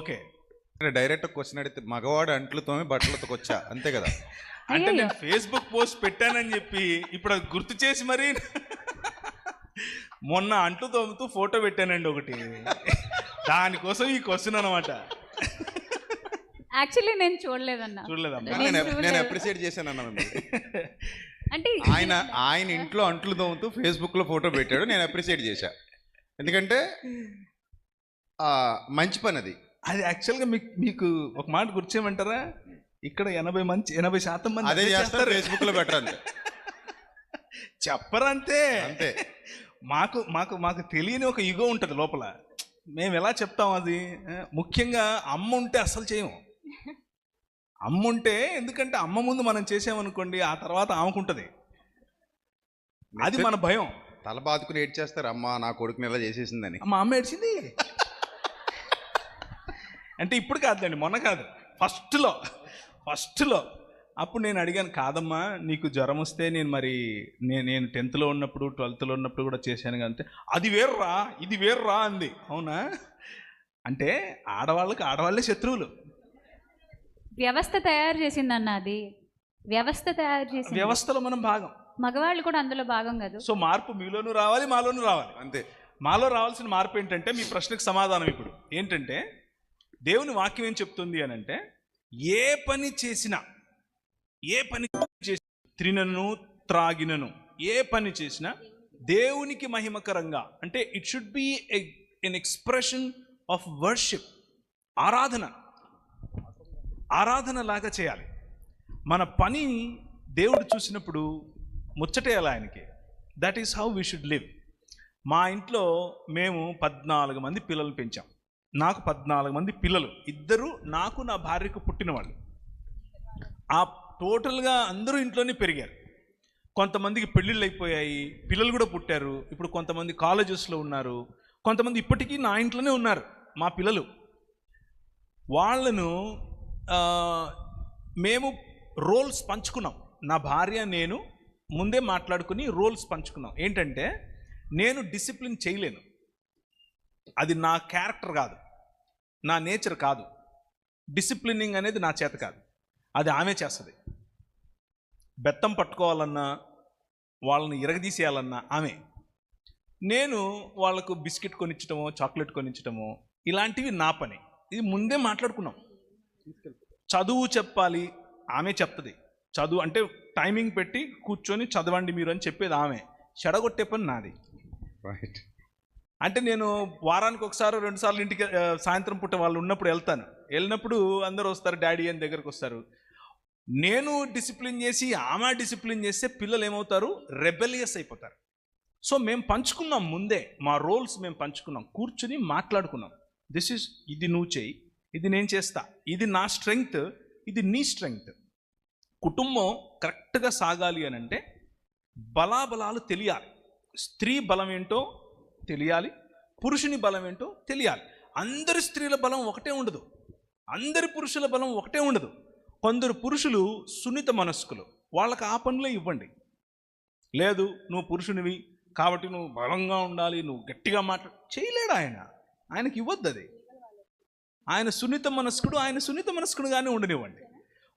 Okay. Direct question అడిగితే మగవాడు అంట్లతోనే బట్టలతో వచ్చా అంతే కదా. అంటే. నేను ఫేస్బుక్ పోస్ట్ పెట్టానని చెప్పి ఇప్పుడు అది గుర్తు చేసి మరి మొన్న అంట్లు తోముతూ ఫోటో పెట్టానండి ఒకటి. దానికోసం ఈ క్వశ్చన్ అనమాట యాక్చువల్లీ నేను చూడలేదన్నా. చూడలేదమ్మా. నేను నేను నేను చూడలేదు. అప్రిషియేట్ చేశాను అన్న మిమ్మల్ని. అంటే ఆయన ఆయన ఇంట్లో అంట్లు తోముతూ ఫేస్బుక్లో ఫోటో పెట్టాడు నేను అప్రిషియేట్ చేశా. ఎందుకంటే ఆ, మంచి పని అది. అది యాక్చువల్గా మీకు మీకు ఒక మాట గుర్చేయమంటారా? ఇక్కడ ఎనభై మంది ఎనభై శాతం మంది అదే చేస్తారు ఫేస్బుక్లో పెట్టరు అంతే చెప్పరంతే. అంతే. మాకు మాకు మాకు తెలియని ఒక యుగం ఉంటుంది లోపల. మేము ఎలా చెప్తాం అది? ముఖ్యంగా అమ్మ ఉంటే అస్సలు చేయము అమ్మ ఉంటే ఎందుకంటే అమ్మ ముందు మనం చేసామనుకోండి ఆ తర్వాత ఆమెకుంటది అది మన భయం. తల బాదుకుని ఏడ్ చేస్తారు అమ్మ నా కొడుకుని ఇలా చేసేసిందని. మా అమ్మ ఏడ్చింది? అంటే ఇప్పుడు కాదులేండి మొన్న కాదు. ఫస్ట్లో ఫస్ట్లో. అప్పుడు నేను అడిగాను కాదమ్మా నీకు జ్వరం వస్తే నేను మరి నేను నేను టెన్త్లో ఉన్నప్పుడు ట్వెల్త్లో ఉన్నప్పుడు కూడా చేశాను అంటే అది వేర్రా ఇది వేర్రా అంది. అవునా? అంటే ఆడవాళ్ళకి ఆడవాళ్ళే శత్రువులు. వ్యవస్థ తయారు చేసిందన్న అది. వ్యవస్థ తయారు చేసింది. వ్యవస్థలో మనం భాగం. మగవాళ్ళు కూడా అందులో భాగం కాదు. సో మార్పు మీలోనూ రావాలి మాలోనూ రావాలి. అంతే. మాలో రావాల్సిన మార్పు ఏంటంటే మీ ప్రశ్నకు సమాధానం ఇప్పుడు. ఏంటంటే దేవుని వాక్యం ఏం చెప్తుంది అని అంటే ఏ పని చేసినా ఏ పని చేసి త్రినను త్రాగినను ఏ పని చేసినా దేవునికి మహిమకరంగా అంటే it should be an expression of worship ఆరాధన ఆరాధన లాగా చేయాలి. మన పని దేవుడు చూసినప్పుడు ముచ్చటేయాలి ఆయనకి. That is how we should live మా ఇంట్లో మేము పద్నాలుగు మంది పిల్లలు పెంచాం. నాకు పద్నాలుగు మంది పిల్లలు. ఇద్దరు నాకు నా భార్యకు పుట్టిన వాళ్ళు ఆ టోటల్గా అందరూ ఇంట్లోనే పెరిగారు. కొంతమందికి పెళ్ళిళ్ళు అయిపోయాయి పిల్లలు కూడా పుట్టారు. ఇప్పుడు కొంతమంది కాలేజెస్లో ఉన్నారు. కొంతమంది ఇప్పటికీ నా ఇంట్లోనే ఉన్నారు మా పిల్లలు. వాళ్ళను మేము రోల్స్ పంచుకున్నాం. నా భార్య నేను ముందే మాట్లాడుకుని రోల్స్ పంచుకున్నాం. ఏంటంటే నేను డిసిప్లిన్ చేయలేను. అది నా క్యారెక్టర్ కాదు. నా నేచర్ కాదు. డిసిప్లినింగ్ అనేది నా చేత కాదు. అది ఆమె చేస్తుంది. బెత్తం పట్టుకోవాలన్నా వాళ్ళని ఇరగదీసేయాలన్నా ఆమె. నేను వాళ్ళకు బిస్కెట్ కొనిచ్చటమో చాక్లెట్ కొనిచ్చటమో ఇలాంటివి నా పని. ఇది ముందే మాట్లాడుకున్నాం. చదువు చెప్పాలి ఆమె చెప్తుంది. చదువు అంటే టైమింగ్ పెట్టి కూర్చొని చదవండి మీరు అని చెప్పేది ఆమె. చెడగొట్టే పని నాది. రైట్ అంటే నేను వారానికి ఒకసారి రెండు సార్లు ఇంటికి సాయంత్రం పూట వాళ్ళు ఉన్నప్పుడు వెళ్తాను. వెళ్ళినప్పుడు అందరూ వస్తారు డాడీ అని దగ్గరకు వస్తారు. నేను డిసిప్లిన్ చేసి ఆమె డిసిప్లిన్ చేస్తే పిల్లలు ఏమవుతారు? రెబెలియస్ అయిపోతారు. సో మేము పంచుకున్నాం ముందే మా రోల్స్ మేము పంచుకున్నాం. కూర్చుని మాట్లాడుకున్నాం. దిస్ ఇస్ ఇది నువ్వు చేయి ఇది నేను చేస్తా ఇది నా స్ట్రెంగ్త్ ఇది నీ స్ట్రెంగ్త్. కుటుంబం కరెక్ట్గా సాగాలి అని అంటే బలాబలాలు తెలియాలి. స్త్రీ బలం ఏంటో తెలియాలి పురుషుని బలం ఏంటో తెలియాలి. అందరి స్త్రీల బలం ఒకటే ఉండదు. అందరి పురుషుల బలం ఒకటే ఉండదు. కొందరు పురుషులు సున్నిత మనస్కులు. వాళ్ళకి ఆ పనులే ఇవ్వండి. లేదు నువ్వు పురుషునివి కాబట్టి నువ్వు బలంగా ఉండాలి నువ్వు గట్టిగా మాట్లా చేయలేడు ఆయన. ఆయనకి ఇవ్వద్దు అది. ఆయన సున్నిత మనస్కుడు ఆయన సున్నిత మనస్కుడుగానే ఉండనివ్వండి.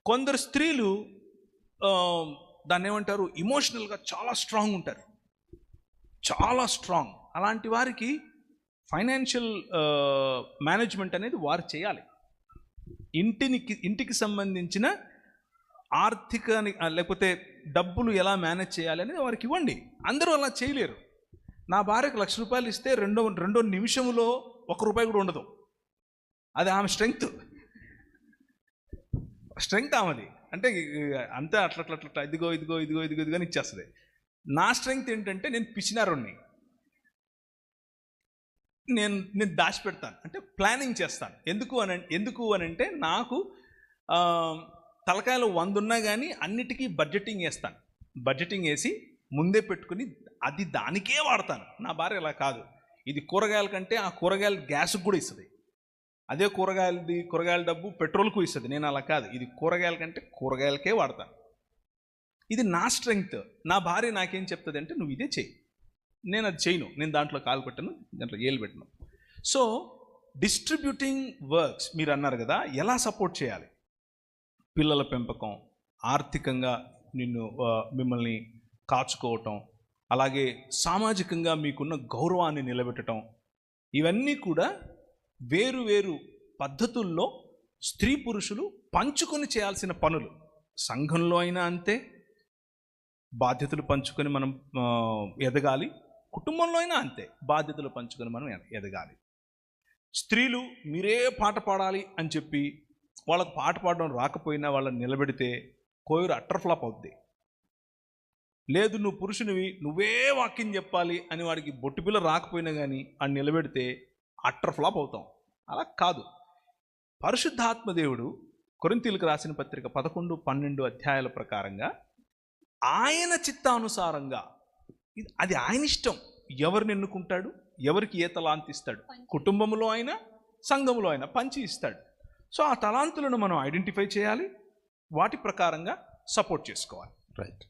కొందరు స్త్రీలు దాన్ని ఏమంటారు ఇమోషనల్గా చాలా స్ట్రాంగ్ ఉంటారు. చాలా స్ట్రాంగ్ అలాంటి వారికి ఫైనాన్షియల్ మేనేజ్మెంట్ అనేది వారు చేయాలి. ఇంటిని ఇంటికి సంబంధించిన ఆర్థిక లేకపోతే డబ్బులు ఎలా మేనేజ్ చేయాలి అనేది వారికి ఇవ్వండి. అందరూ అలా చేయలేరు. నా భార్యకు లక్ష రూపాయలు ఇస్తే రెండో రెండో నిమిషంలో ఒక రూపాయి కూడా ఉండదు. అది ఆమె స్ట్రెంగ్త్. స్ట్రెంగ్త్ ఆమెది. అంటే అంతే అట్లా అట్లా అట్లా ఇదిగో ఇదిగో ఇదిగో ఇదిగో ఇదిగో అని ఇచ్చేస్తుంది. నా స్ట్రెంగ్త్ ఏంటంటే నేను పిచ్చినారుణ్ణి నేను నేను దాచిపెడతాను. అంటే ప్లానింగ్ చేస్తాను. ఎందుకు అని ఎందుకు అని అంటే నాకు తలకాయలు వంద ఉన్నా కానీ అన్నిటికీ బడ్జెటింగ్ వేస్తాను. బడ్జెటింగ్ వేసి ముందే పెట్టుకుని అది దానికే వాడతాను. నా భార్య అలా కాదు. ఇది కూరగాయల కంటే ఆ కూరగాయలు గ్యాస్కి కూడా ఇస్తుంది. అదే కూరగాయలది కూరగాయల డబ్బు పెట్రోల్కు ఇస్తుంది. నేను అలా కాదు. ఇది కూరగాయల కంటే కూరగాయలకే వాడతాను. ఇది నా స్ట్రెంగ్త్. నా భార్య నాకేం చెప్తుంది అంటే నువ్వు ఇదే చెయ్యి. నేను అది చేయను. నేను దాంట్లో కాలు పెట్టను దాంట్లో ఏలు పెట్టను. సో డిస్ట్రిబ్యూటింగ్ వర్క్స్ మీరు అన్నారు కదా ఎలా సపోర్ట్ చేయాలి? పిల్లల పెంపకం ఆర్థికంగా నిన్ను మిమ్మల్ని కాచుకోవటం అలాగే సామాజికంగా మీకున్న గౌరవాన్ని నిలబెట్టడం ఇవన్నీ కూడా వేరు వేరు పద్ధతుల్లో స్త్రీ పురుషులు పంచుకొని చేయాల్సిన పనులు. సంఘంలో అయినా అంతే. బాధ్యతలు పంచుకొని మనం ఎదగాలి. కుటుంబంలో అయినా అంతే. బాధ్యతలు పంచుకొని మనం ఎదగాలి. స్త్రీలు మీరే పాట పాడాలి అని చెప్పి వాళ్ళకు పాట పాడడం రాకపోయినా వాళ్ళని నిలబెడితే కోయూరు అట్టర్ఫ్లాప్ అవుద్ది. లేదు నువ్వు పురుషునివి నువ్వే వాక్యం చెప్పాలి అని వాడికి బొట్టు పిల్ల రాకపోయినా కానీ అని నిలబెడితే అట్టర్ ఫ్లాప్ అవుతాం. అలా కాదు. పరిశుద్ధాత్మదేవుడు కొరింతీలకు రాసిన పత్రిక పదకొండు పన్నెండు అధ్యాయాల ప్రకారంగా ఆయన చిత్తానుసారంగా ఇది అది ఆయన ఇష్టం. ఎవరిని ఎన్నుకుంటాడు? ఎవరికి ఏ తలాంతి ఇస్తాడు? కుటుంబంలో అయినా సంఘంలో అయినా పంచి ఇస్తాడు. సో ఆ తలాంతులను మనం ఐడెంటిఫై చేయాలి. వాటి ప్రకారంగా సపోర్ట్ చేసుకోవాలి. రైట్